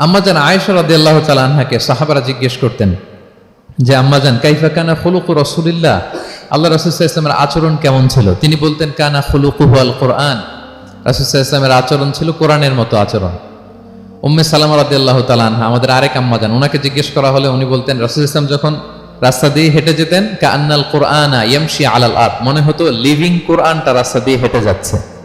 আম্মাজান আয়েশা রাদিয়াল্লাহু তাআলা আনহাকে সাহাবারা জিজ্ঞেস করতেন যে, আম্মাজান, কাইফা কানা খুলুকু রাসূলিল্লাহ? আল্লাহ রাসূল সাল্লাল্লাহু আচরণ কেমন ছিল? তিনি বলতেন, কানা খুলুকুহু আল কোরআন। রাসূল সাল্লাল্লাহু আচরণ ছিল কোরআনের মতো আচরণ। উম্মে সালামা রাদিয়াল্লাহু তাআলা আনহা, আমাদের আরেক আম্মাজান ওনাকে জিজ্ঞেস করা হলে উনি বলতেন, রাসূল ইসলাম যখন রাস্তা দিয়ে হেঁটে যেতেন কান্নাল কোরআনা ইয়ামশি আলাল আরদ। মনে হতো, লিভিং কোরআনটা রাস্তা দিয়ে হেঁটে যাচ্ছে।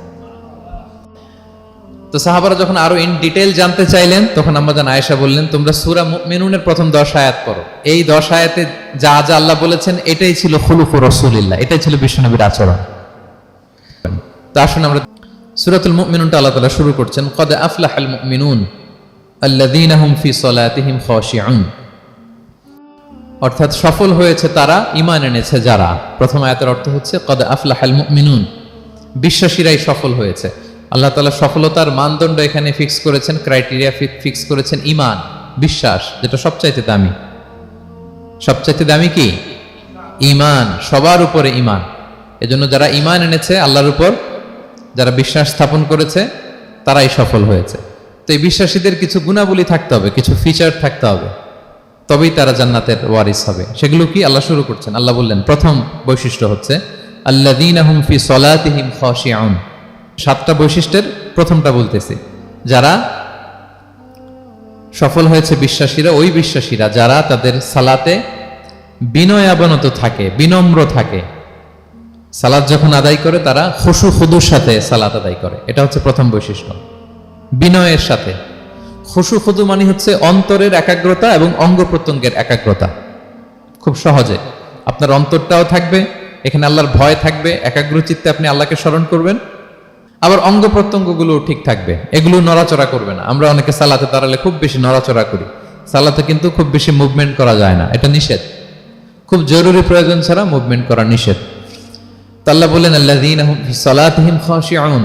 তো সাহাবারা যখন আরও ইন ডিটেল জানতে চাইলেন, তখন আম্মাজান আয়েশা বললেন, তোমরা সূরা মুমিনুনের প্রথম দশ আয়াত করো এই দশ আয়াতে যা যা আল্লাহ বলেছেন, এটাই ছিল খুলুকু রাসূলিল্লাহ, এটাই ছিল বিশ্বনবীর আচরণ। তা আসুন আমরা সূরাতুল মুমিনুনটা আল্লাহ তাআলা শুরু করছেন, কদ আফলাহাল মুমিনুন আল্লাযীনা হুম ফি সলাতিহিম খাশিউন। অর্থাৎ সফল হয়েছে তারা, ঈমান এনেছে যারা। প্রথম আয়াতের অর্থ হচ্ছে, কদ আফলাহাল মুমিনুন। বিশ্বাসীরাই সফল হয়েছে। আল্লাহ তাআলা সফলতার মানদণ্ড এখানে ফিক্স করেছেন ক্রাইটেরিয়া ফিক্স করেছেন ইমান বিশ্বাস, যেটা সবচাইতে দামি। সবচাইতে দামি কি? ঈমান, সবার উপরে ঈমান। এজন্য যারা ঈমান এনেছে, আল্লাহর উপর যারা বিশ্বাস স্থাপন করেছে, তারাই সফল হয়েছে। তো এই বিশ্বাসীদের কিছু গুণাবলী থাকতে হবে, কিছু ফিচার থাকতে হবে। তবেই তারা জান্নাতের ওয়ারিস হবে। সেগুলো কি? আল্লাহ শুরু করছেন। আল্লাহ বললেন, প্রথম বৈশিষ্ট্য হচ্ছে আল্লাহ দিন আহম ফি সলাতিহিম খাশিউন। সাতটা বৈশিষ্ট্যের প্রথমটা বলতেছি। যারা সফল হয়েছে বিশ্বাসীরা, ওই বিশ্বাসীরা, যারা তাদের সালাতে বিনয় অবনত থাকে, বিনম্র থাকে সালাদ যখন আদায় করে, তারা খুশু খুদুর সাথে সালাত আদায় করে। এটা হচ্ছে প্রথম বৈশিষ্ট্য। বিনয়ের সাথে। খুশু খুদু মানে হচ্ছে অন্তরের একাগ্রতা এবং অঙ্গ প্রত্যঙ্গের একাগ্রতা। খুব সহজে। আপনার অন্তরটাও থাকবে, এখানে আল্লাহর ভয় থাকবে একাগ্র চিত্তে আপনি আল্লাহকে স্মরণ করবেন। আবার অঙ্গ প্রত্যঙ্গগুলো ঠিক থাকবে। এগুলো নড়াচড়া করবে না। আমরা অনেকে সালাতে দাঁড়ালে খুব বেশি নড়াচড়া করি। সালাতে কিন্তু খুব বেশি মুভমেন্ট করা যায় না। এটা নিষেধ। খুব জরুরি প্রয়োজন ছাড়া মুভমেন্ট করা নিষেধ। তাল্লাহ বলেন সালাতহিম খাশিউন।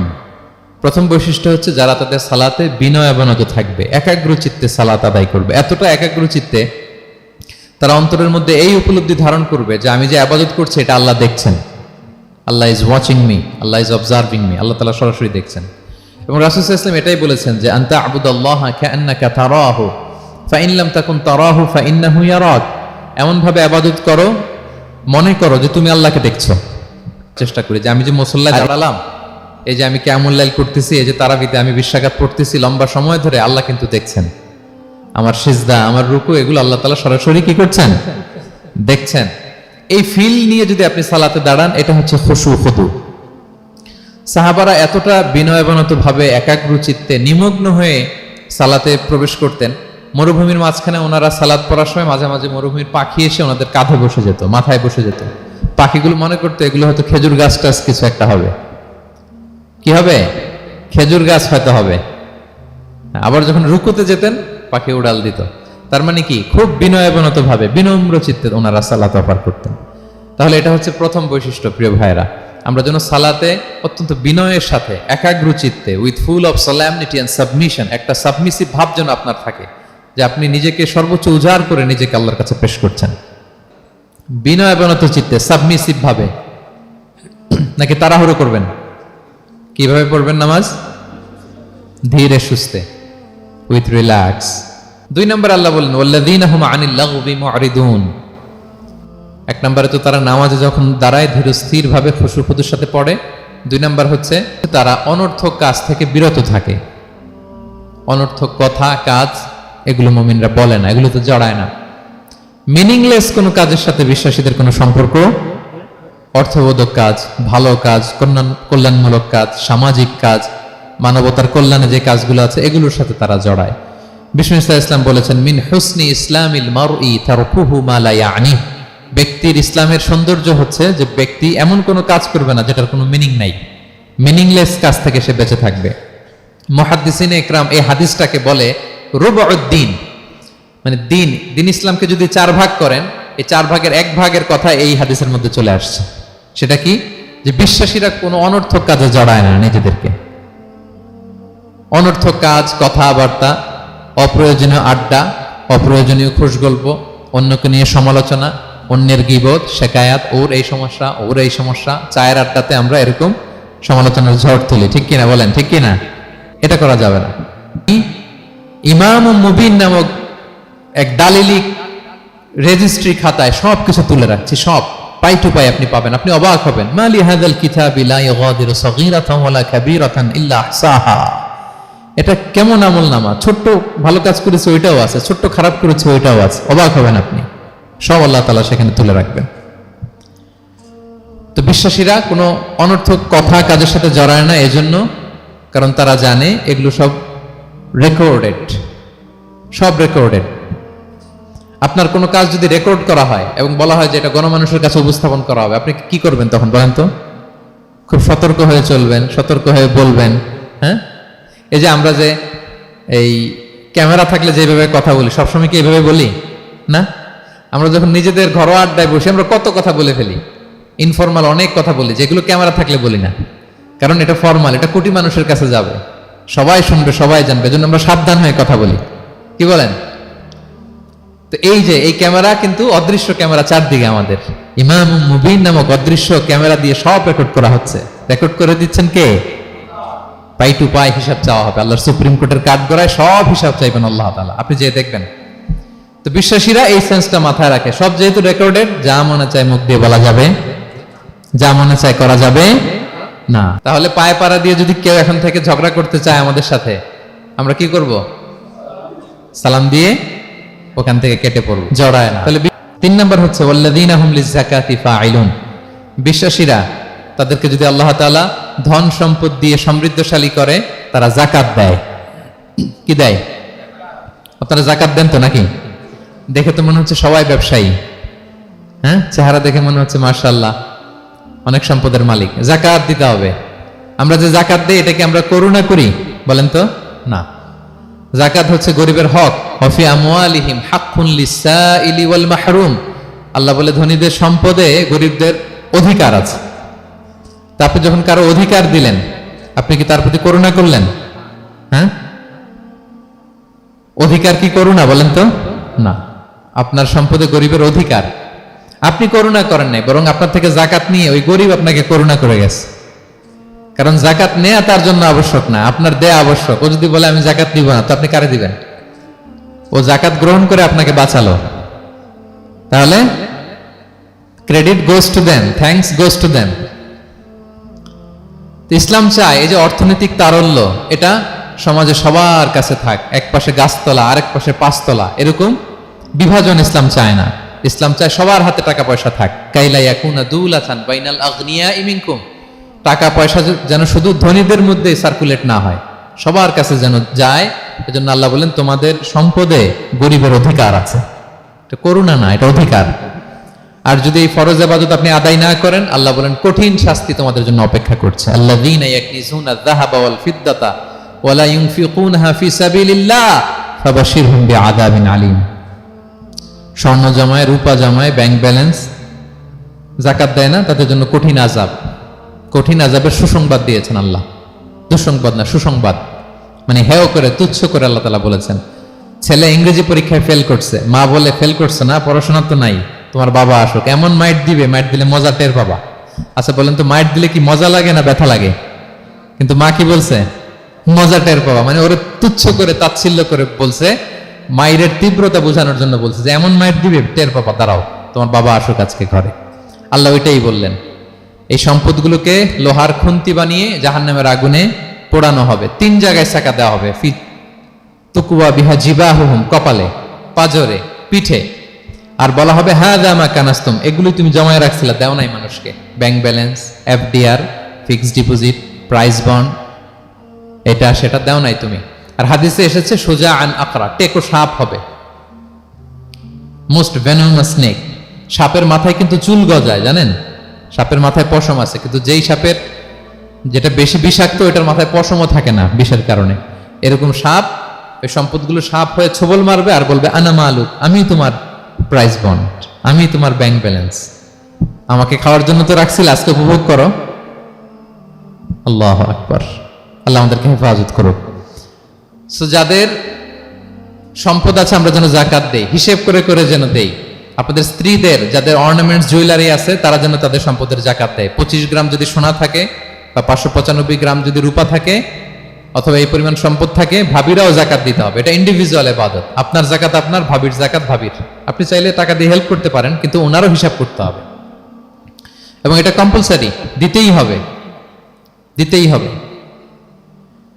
প্রথম বৈশিষ্ট্য হচ্ছে যারা তাদের সালাতে বিনয় অবনত থাকবে একাগ্র চিত্তে সালাত আদায় করবে। এতটা একাগ্র চিত্তে তারা অন্তরের মধ্যে এই উপলব্ধি ধারণ করবে যে আমি যে আবাদত করছি, এটা আল্লাহ দেখছেন। Allah is watching me Allah is observing me আল্লাহ তালা সরাসরি দেখছেন। এবং রাসুল ইসলাম এটাই বলেছেন যে আন্তা আবুদাল্লাহ কান্নাকা তারাহু ফাইনলাম তাকুন তারাহু ফাইন্নাহু ইয়ারাক। এমন ভাবে আবাদত করো মনে করো যে তুমি আল্লাহকে দেখছ। চেষ্টা করি যে আমি যে মুসল্লা দাঁড়ালাম এই যে আমি কেমন লাইল করতেছি এই যে তারাবিতে আমি বিশ্বাঘাত পড়তেছি লম্বা সময় ধরে আল্লাহ কিন্তু দেখছেন। আমার সিজদা আমার রুকু এগুলো আল্লাহ তালা সরাসরি কি করছেন? দেখছেন। এই ফিল নিয়ে যদি আপনি সালাতে দাঁড়ান, এটা হচ্ছে খুশু খুদু। সাহাবারা এতটা বিনয়বনত ভাবে একাগ্র চিত্তে নিমগ্ন হয়ে সালাতে প্রবেশ করতেন। মরুভূমির মাঝখানে ওনারা সালাদ পড়ার সময় মাঝে মাঝে মরুভূমির পাখি এসে ওনাদের কাঁধে বসে যেত, মাথায় বসে যেত। পাখিগুলো মনে করতো, এগুলো হয়তো খেজুর গাছ টাছ কিছু একটা হবে। কি হবে? খেজুর গাছ হয়তো হবে। আবার যখন রুকুতে যেতেন, পাখি উড়াল দিত। তার মানে কি? খুব বিনয়বনত ভাবে বিনম্র চিত্তে ওনারা সালাত অফার করতেন। তাহলে এটা হচ্ছে প্রথম বৈশিষ্ট্য, প্রিয় ভাইরা আমরা যেন সালাতে অত্যন্ত বিনয়ের সাথে, একাগ্র চিত্তে with full of solemnity and submission একটা সাবমিসিভ ভাব যেন আপনার থাকে, যে আপনি নিজেকে সর্বোচ্চ উজাড় করে নিজেকে আল্লাহর কাছে পেশ করছেন। বিনয়বনত চিত্তে সাবমিসিভ ভাবে। নাকি তাড়াহুড়ো করবেন? কীভাবে পড়বেন নামাজ? ধীরে সুস্থে উইথ রিল্যাক্স দুই নম্বর আল্লাহ বললেন, ওয়াল্লাযীনা হুম আনিল লাগবি মুআরিদুন। এক নম্বরে তো তারা নামাজে যখন দাঁড়ায় ধীর স্থির ভাবে খুশু খুদুর সাথে পড়ে। দুই নম্বর হচ্ছে, তারা অনর্থক কাজ থেকে বিরত থাকে। অনর্থক কথা, কাজ, এগুলো মমিনরা বলে না, এগুলো তো জড়ায় না। মিনিংলেস কোনো কাজের সাথে বিশ্বাসীদের কোনো সম্পর্ক? অর্থবোধক কাজ, ভালো কাজ কল্যাণ কল্যাণমূলক কাজ, সামাজিক কাজ, মানবতার কল্যাণে যে কাজগুলো আছে, এগুলোর সাথে তারা জড়ায়। বিষ্ণু ইসলাম বলেছেন, মিন হুসনি ইসলামিল মারই তারকুহু মা লা ইয়ানি। ব্যক্তির ইসলামের সৌন্দর্য হচ্ছে যে ব্যক্তি এমন কোনো কাজ করবে না যেটার কোনো মিনিং নাই। মিনিংলেস কাজ থেকে সে বেঁচে থাকবে। মহাদ্দিসিনে ইকরাম এই হাদিসটাকে বলে রুবউদ্দিন। মানে দিন দিন ইসলামকে যদি চার ভাগ করেন, এই চার ভাগের এক ভাগের কথা এই হাদিসের মধ্যে চলে আসছে। সেটা কি? যে বিশ্বাসীরা কোনো অনর্থক কাজে জড়ায় না নিজেদেরকে। অনর্থক কাজ, কথাবার্তা অপ্রয়োজনীয় আড্ডা, অপ্রয়োজনীয় খুশ গল্প অন্যকে নিয়ে সমালোচনা, অন্যের গিবত, শেকায়াত, ওর এই সমস্যা, ওর এই সমস্যা, চায়ের আড্ডাতে আমরা এরকম সমালোচনার ঝড় তুলি। ঠিক কিনা বলেন? ঠিক কিনা? এটা করা যাবে না। ইমাম মুবিন নামক এক দালিলিক রেজিস্ট্রি খাতায় সব কিছু তুলে রাখছি, সব। পাই টু পাই আপনি পাবেন, আপনি অবাক হবেন। মালি হাদাল কিতাবি লা সাগীরাতান ওয়ালা কাবীরাতান ইল্লা আহসাহা। এটা কেমন আমল নামা? ছোট্ট ভালো কাজ করেছে, ওইটাও আছে। ছোট্ট খারাপ করেছে, ওইটাও আছে। অবাক হবেন আপনি। সব আল্লাহ তাআলা সেখানে তুলে রাখবেন। তো বিশ্বাসীরা কোনো অনর্থক কথা কাজের সাথে জড়ায় না, এজন্য কারণ তারা জানে এগুলো সব রেকর্ডেড সব রেকর্ডেড আপনার কোনো কাজ যদি রেকর্ড করা হয় এবং বলা হয় যে এটা গণমানুষের কাছে উপস্থাপন করা হবে, আপনি কি করবেন তখন বলেন তো? খুব সতর্ক হয়ে চলবেন, সতর্ক হয়ে বলবেন হ্যাঁ? এই যে আমরা যে এই ক্যামেরা থাকলে যেভাবে কথা বলি, সবসময় কি এইভাবে বলি? না? আমরা যখন নিজেদের ঘরোয়া আড্ডায় বসে, আমরা কত কথা বলে ফেলি। ইনফরমাল অনেক কথা বলি, যেগুলো ক্যামেরা থাকলে বলি না। কারণ এটা ফর্মাল এটা কোটি মানুষের কাছে যাবে। সবাই শুনবে, সবাই জানবে, এজন্য আমরা সাবধান হয়ে কথা বলি। কি বলেন? তো এই যে, এই ক্যামেরা কিন্তু অদৃশ্য ক্যামেরা চারদিকে আমাদের। ইমাম মুবিন নামক অদৃশ্য ক্যামেরা দিয়ে সব রেকর্ড করা হচ্ছে। রেকর্ড করে দিচ্ছেন কে? পাই টু পাই হিসাব চাওয়া হবে। আল্লাহর সুপ্রিম কোর্টের কাঠ গড়ায় সব হিসাব চাইবেন আল্লাহ তালা আপনি যে দেখবেন। তো বিশ্বাসীরা এই সেন্সটা মাথায় রাখে। সব যেহেতু রেকর্ডেড যা মনে চায় মুখ দিয়ে বলা যাবে, যা মনে চায় করা যাবে না। তাহলে পায়ে পাড়া দিয়ে যদি কেউ এখন থেকে ঝগড়া করতে চায় আমাদের সাথে, আমরা কি করব? সালাম দিয়ে ওখান থেকে কেটে পড়ব। জড়ায় না। তাহলে তিন নম্বর হচ্ছে, ওয়াল্লাযীনা হুম লিযাকাতি ফাইলুন বিশ্বাসীরা তাদেরকে যদি আল্লাহ তাআলা ধন সম্পদ দিয়ে সমৃদ্ধশালী করে, তারা জাকাত দেয়। কি দেয়? আপনারা জাকাত দেন তো নাকি? দেখে তো মনে হচ্ছে সবাই ব্যবসায়ী। হ্যাঁ? চেহারা দেখে মনে হচ্ছে মার্শাল্লাহ অনেক সম্পদের মালিক। জাকাত দিতে হবে। আমরা যে জাকাত দিই এটাকে আমরা করুণা করি? বলেন তো? না। জাকাত হচ্ছে গরিবের হক। হফি আমওয়ালিহিম হাক্কুন লিসাইলি ওয়াল মাহরুম। আল্লাহ বলে ধনীদের সম্পদে গরিবদের অধিকার আছে। তা আপনি যখন কারও অধিকার দিলেন, আপনি কি তার প্রতি করুণা করলেন? হ্যাঁ? অধিকার কি করুণা বলেন তো? না। আপনার সম্পদে গরিবের অধিকার। আপনি করুণা করেন নাই, বরং আপনার থেকে জাকাত নিয়ে ওই গরিব আপনাকে করুণা করে গেছে। কারণ জাকাত নেয়া তার জন্য আবশ্যক না, আপনার দেয়া আবশ্যক। ও যদি বলে, আমি জাকাত নিব না, তো আপনি কারে দিবেন? ও জাকাত গ্রহণ করে আপনাকে বাঁচালো। তাহলে credit goes to them, thanks goes to them. ইসলাম চায় এই যে অর্থনৈতিক তারল্য, এটা সমাজে সবার কাছে থাক। এক পাশে গাছতলা, আরেক পাশে পাঁচতলা, এরকম বিভাজন ইসলাম চায় না। ইসলাম চায় সবার হাতে টাকা পয়সা থাক। কাইলা ইয়াকুনা দুলাতান বাইনাল আগনিয়া ইমিনকুম টাকা পয়সা যেন শুধু ধনীদের মধ্যে সার্কুলেট না হয়, সবার কাছে যেন যায়, এজন্য আল্লাহ বলেন, তোমাদের সম্পদে গরিবের অধিকার আছে। এটা করুণা না, এটা অধিকার। আর যদি এই ফরজ আবাদত আপনি আদায় না করেন, আল্লাহ বলেন, কঠিন শাস্তি তোমাদের জন্য অপেক্ষা করছে। আলীম। স্বর্ণ জমায়, রূপা জমায়, ব্যাংক ব্যালেন্স জাকাত দেয় না, তাদের জন্য কঠিন আজাব কঠিন আযাবের সুসংবাদ দিয়েছেন আল্লাহ। দুঃসংবাদ না, সুসংবাদ। মানে হেও করে, তুচ্ছ করে আল্লাহ তালা বলেছেন। ছেলে ইংরেজি পরীক্ষায় ফেল করছে, মা বলে ফেল করছে না পড়াশোনা তো নাই। তোমার বাবা আসুক। এমন মাইট দিবে, মাইট দিলে মজা টের পাবা। আচ্ছা বলেন তো, মাইট দিলে কি মজা লাগে না ব্যথা লাগে? কিন্তু মা কি বলছে? মজা টের পাবা। মানে ওরে তুচ্ছ করে, তাচ্ছিল্য করে বলছে মায়ের তীব্রতা বোঝানোর জন্য বলছে যে, এমন মাইট দিবে, টের পাবা। দাঁড়াও, তোমার বাবা আসুক আজকে ঘরে। আল্লাহ ওইটাই বললেন। এই সম্পদগুলোকে লোহার খুন্তি বানিয়ে জাহান্নামের আগুনে পোড়ানো হবে। তিন জায়গায় চাকা দেওয়া হবে। তুকুয়া বিহা জিবাহুম কপালে, পাজরে, পিঠে। আর বলা হবে হ্যাঁ জামা কানাস্তম। এগুলি তুমি জমায় রাখছিলে, দেও নাই মানুষকে। Bank balance, FDR, fixed deposit, prize bond, এটা সেটা দেও নাই তুমি। আর হাদিসে এসেছে, সোজা আন আকরা টেকো সাপ হবে। মোস্ট ভেনোমাস স্নেক সাপের মাথায় কিন্তু চুল গজায়, জানেন? সাপের মাথায় পশম আছে, কিন্তু যেই সাপের যেটা বেশি বিষাক্ত, এটার মাথায় পশমও থাকে না বিষের কারণে। এরকম সাপ, ওই সম্পদগুলো সাপ হয়ে ছবল মারবে আর বলবে, আনা মালুক, আমি তোমার প্রাইস বন্ড আমি তোমার ব্যাংক ব্যালেন্স আমাকে খাওয়ার জন্য তো রাখছিল, আজকে উপভোগ করো। আল্লাহ আকবার। আল্লাহ আমাদেরকে হেফাজত করুক। সো যাদের সম্পদ আছে, আমরা যেন জাকাত দেই। হিসেব করে করে যেন দেই। আপনাদের স্ত্রীদের, যাদের অর্নামেন্টস জুয়েলারি আছে, তারা যেন তাদের সম্পদের জাকাত দেয়। পঁচিশ গ্রাম যদি সোনা থাকে বা পাঁচশো পঁচানব্বই গ্রাম যদি রূপা থাকে অথবা এই পরিমাণ সম্পদ থাকে, ভাবিরাও জাকাত দিতে হবে। এটা ইন্ডিভিজুয়াল এবাদত। আপনার জাকাত আপনার, ভাবির জাকাত ভাবির। আপনি চাইলে টাকা দিয়ে হেল্প করতে পারেন, কিন্তু ওনারও হিসাব করতে হবে। এবং এটা কম্পালসারি দিতেই হবে। দিতেই হবে।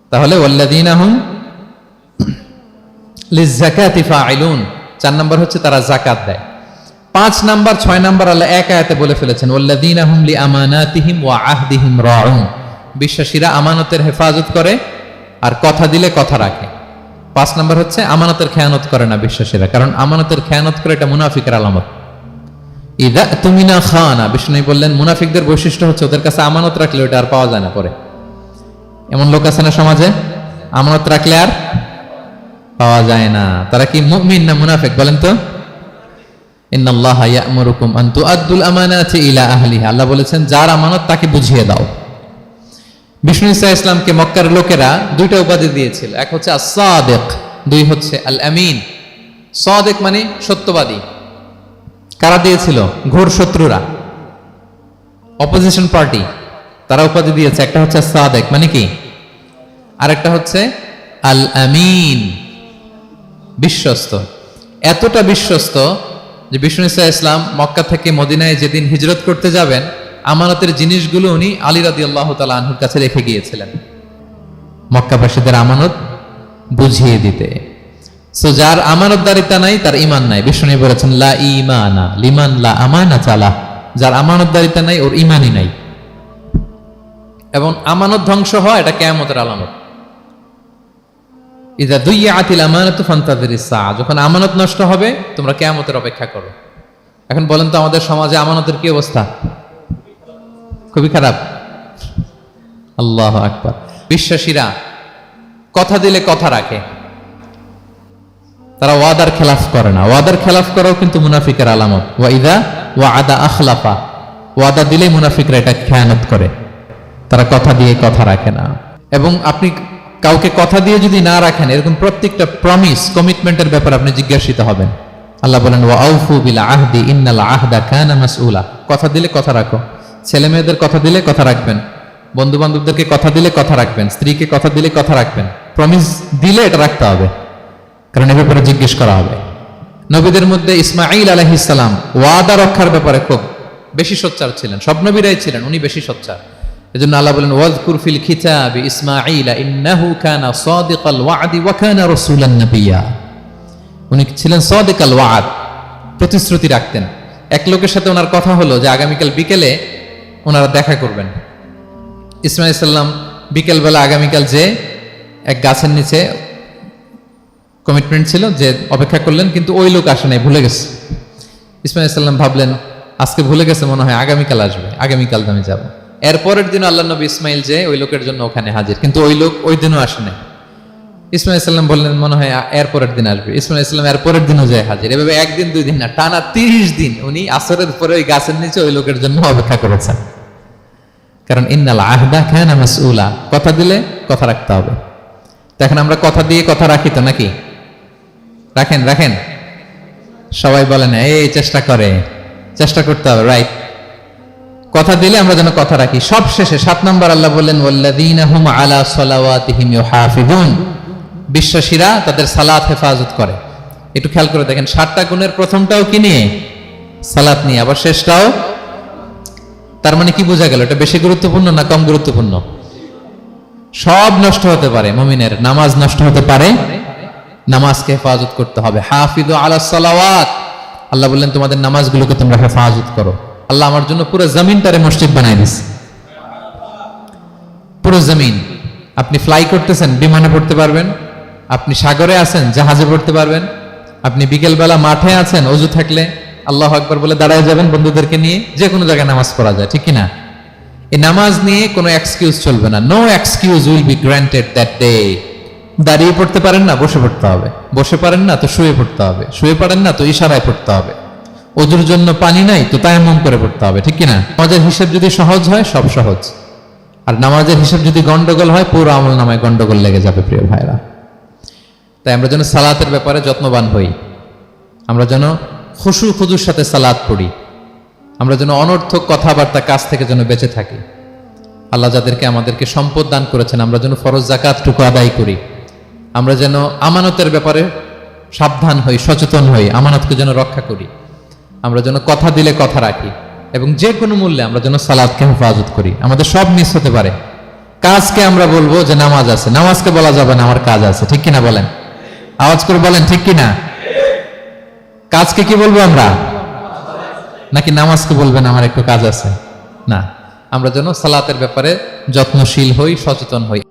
তাহলে ওয়াল্লাদিন আহম লিজাকাতি ফাইলুন চার নাম্বার হচ্ছে তারা জাকাত দেয়। পাঁচ নাম্বার, ছয় নাম্বার আল্লাহ এক আয়াতে বলে ফেলেছেন ওয়াল্লাদিন আহম লি আমানাতিহিম ওয়া আহদিহিম রাউন। বিশ্বাসীরা আমানতের হেফাজত করে আর কথা দিলে কথা রাখে। পাঁচ নাম্বার হচ্ছে, আমানতের খেয়ানত করে না বিশ্বাসীরা, কারণ আমানতের খেয়ানত করে এটা মুনাফিকের আলামত। ইদা তুমিনা খানা, বিষ্ণু বললেন, মুনাফিকদের বৈশিষ্ট্য হচ্ছে ওদের কাছে আমানত রাখলে ওটা আর পাওয়া যায় না পরে। এমন লোক আছে না সমাজে? আমানত রাখলে আর পাওয়া যায় না। তারা কি মুমিন না মুনাফিক বলেন তো? আল্লাহ বলেছেন, যার আমানত তাকে বুঝিয়ে দাও। বিষ্ণু ইসা ইসলামকে মক্কার লোকেরা দুইটা উপাধি দিয়েছিল। এক হচ্ছে আসাদেক দুই হচ্ছে আল আমিন সাদেক মানে সত্যবাদী। কারা দিয়েছিল? ঘোর শত্রুরা। অপোজিশন পার্টি তারা উপাধি দিয়েছে। একটা হচ্ছে সাদেক মানে কি? আরেকটা হচ্ছে আল আমিন বিশ্বস্ত। এতটা বিশ্বস্ত যে বিষ্ণু ইসা ইসলাম মক্কা থেকে মদিনায় যেদিন হিজরত করতে যাবেন আমানতের জিনিসগুলো উনি আলী রাদি আল্লাহ তালা কাছে রেখে গিয়েছিলেন। মক্কাবাসীদের আমানত বুঝিয়ে দিতে। সো যার আমানতদারিতা নাই, তার ইমান নাই। বিষ্ণু বলেছেন লা ইমানা লিমান লা আমানা চালা। যার আমানতদারিতা নাই, ওর ইমানই নাই। এবং আমানত ধ্বংস হয় এটা কেয়ামতের আলামত। ইদা দুইয়া আতিল আমানত ফান্তাদের যখন আমানত নষ্ট হবে, তোমরা কেয়ামতের অপেক্ষা করো। এখন বলেন তো আমাদের সমাজে আমানতের কি অবস্থা? খুবই খারাপ। আল্লাহ আকবার। বিশ্বাসীরা কথা দিলে কথা রাখে। তারা ওয়াদার খেলাফ করে না। ওয়াদার খেলাফ করাও কিন্তু মুনাফিকের আলামত। ওয়াইদা ওয়াদা আখলাফা। ওয়াদা দিলেই মুনাফিকরা এটা খেয়ানত করে। তারা কথা দিয়ে কথা রাখে না। এবং আপনি কাউকে কথা দিয়ে যদি না রাখেন, এরকম প্রত্যেকটা প্রমিস কমিটমেন্টের ব্যাপারে আপনি জিজ্ঞাসিত হবেন। আল্লাহ বলেন, ওয়া আউফু বিল আহদি ইন্নাল আহদা কানা মাসউলা। কথা দিলে কথা রাখো। ছেলে মেয়েদের কথা দিলে কথা রাখবেন। বন্ধু বান্ধবদেরকে কথা দিলে কথা রাখবেন। স্ত্রীকে কথা দিলে কথা রাখবেন। প্রমিস দিলে এটা রাখতে হবে। কারণ এ ব্যাপারে জিজ্ঞেস করা হবে। নবীদের মধ্যে ইসমাইল আলহিসাম ওয়াদা রক্ষার ব্যাপারে খুব বেশি সোচ্চার ছিলেন। সব নবীরাই ছিলেন, উনি বেশি সোচ্চার। এজন্য আল্লাহ বলেন ওয়াজকুর ফিল খিতাবি ইসমাঈল, ইন্নাহু কানা সাদিকাল ওয়াদি ওয়া কানা রাসূলান নাবিয়্যা উনি ছিলেন সাদিকাল ওয়াদ। প্রতিশ্রুতি রাখতেন। এক লোকের সাথে ওনার কথা হলো যে, আগামীকাল বিকেলে ওনারা দেখা করবেন। ইসমাইল সাল্লাম বিকেলবেলা আগামীকাল যে এক গাছের নিচে কমিটমেন্ট ছিল যে অপেক্ষা করলেন, কিন্তু ওই লোক আসে নাই, ভুলে গেছে। ইসমাইল সাল্লাম ভাবলেন, আজকে ভুলে গেছে, মনে হয় আগামীকাল আসবে, আগামীকাল আমি যাব। এরপরের দিন আল্লাহ নবী ইসমাইল যে ওই লোকের জন্য ওখানে হাজির, কিন্তু ওই লোক ওই দিনও আসে নাই। ইসমাইল বললেন, মনে হয় এরপরের দিন আসবে। ইসমাইল ইসলাম এরপরের দিনও যায় হাজির, এভাবে একদিন, দুই দিন না, টানা তিরিশ দিন উনি আসরের পরে ওই গাছের নিচে ওই লোকের জন্য অপেক্ষা করেছেন। কারণ ইন্নাল আহদা খান মাসউলা। কথা দিলে কথা রাখতে হবে। এখন আমরা কথা দিয়ে কথা রাখি তো নাকি? রাখেন রাখেন। সবাই বলে না এই চেষ্টা করে, চেষ্টা করতে হবে রাইট কথা দিলে আমরা যেন কথা রাখি। সব শেষে সাত নম্বর আল্লাহ বললেন আলা বিশ্বাসীরা তাদের সালাত হেফাজত করে। একটু খেয়াল করে দেখেন, সাতটা গুণের প্রথমটাও কি নিয়ে? সালাত নিয়ে। আবার শেষটাও তার মানে কি বোঝা গেল? এটা বেশি গুরুত্বপূর্ণ না কম গুরুত্বপূর্ণ? সব নষ্ট হতে পারে মমিনের। নামাজ নষ্ট হতে পারে। নামাজকে হেফাজত করতে হবে। হাফিদ আলা সালাওয়াত। আল্লাহ বললেন, তোমাদের নামাজগুলোকে তোমরা হেফাজত করো। আল্লাহ আমার জন্য পুরো জমিনটারে মসজিদ বানাই দিস পুরো জমিন। আপনি ফ্লাই করতেছেন, বিমানে পড়তে পারবেন। আপনি সাগরে আছেন, জাহাজে পড়তে পারবেন। আপনি বিকেলবেলা মাঠে আছেন, অজু থাকলে আল্লাহ আকবর বলে দাঁড়ায় যাবেন বন্ধুদেরকে নিয়ে যে কোনো জায়গায় নামাজ পড়া যায়, ঠিক কিনা? এই নামাজ নিয়ে কোনো এক্সকিউজ চলবে না। No excuse will be granted that day দাঁড়িয়ে পড়তে পারেন না, বসে পড়তে হবে। বসে পারেন না, তো শুয়ে পড়তে হবে। শুয়ে পারেন না, তো ইশারায় পড়তে হবে। ওজুর জন্য পানি নাই, তো তায়াম্মম করে পড়তে হবে, ঠিক কিনা? নামাজের হিসেব যদি সহজ হয়, সব সহজ। আর নামাজের হিসেব যদি গন্ডগোল হয়, পুরো আমল নামায় গন্ডগোল লেগে যাবে, প্রিয় ভাইরা। তাই আমরা যেন সালাতের ব্যাপারে যত্নবান হই। আমরা যেন খুশু খুজুর সাথে সালাত পড়ি। আমরা যেন অনর্থক কথাবার্তা কাছ থেকে যেন বেঁচে থাকি। আল্লাহ যাদেরকে আমাদেরকে সম্পদ দান করেছেন, আমরা যেন ফরজ জাকাতটুকু আদায় করি। আমরা যেন আমানতের ব্যাপারে সাবধান হই, সচেতন হই, আমানতকে যেন রক্ষা করি। আমরা যেন কথা দিলে কথা রাখি এবং যে কোনো মূল্যে আমরা যেন সালাদকে হেফাজত করি। আমাদের সব মিস হতে পারে। কাজকে আমরা বলব যে নামাজ আছে। নামাজকে বলা যাবে না, আমার কাজ আছে। ঠিক কিনা বলেন? আওয়াজ করে বলেন, ঠিক কিনা? কাজকে কি বলব আমরা? নাকি নামাজকে বলবেন, আমার একটু কাজ আছে? না, আমরা যেন সালাতের ব্যাপারে যত্নশীল হই, সচেতন হই।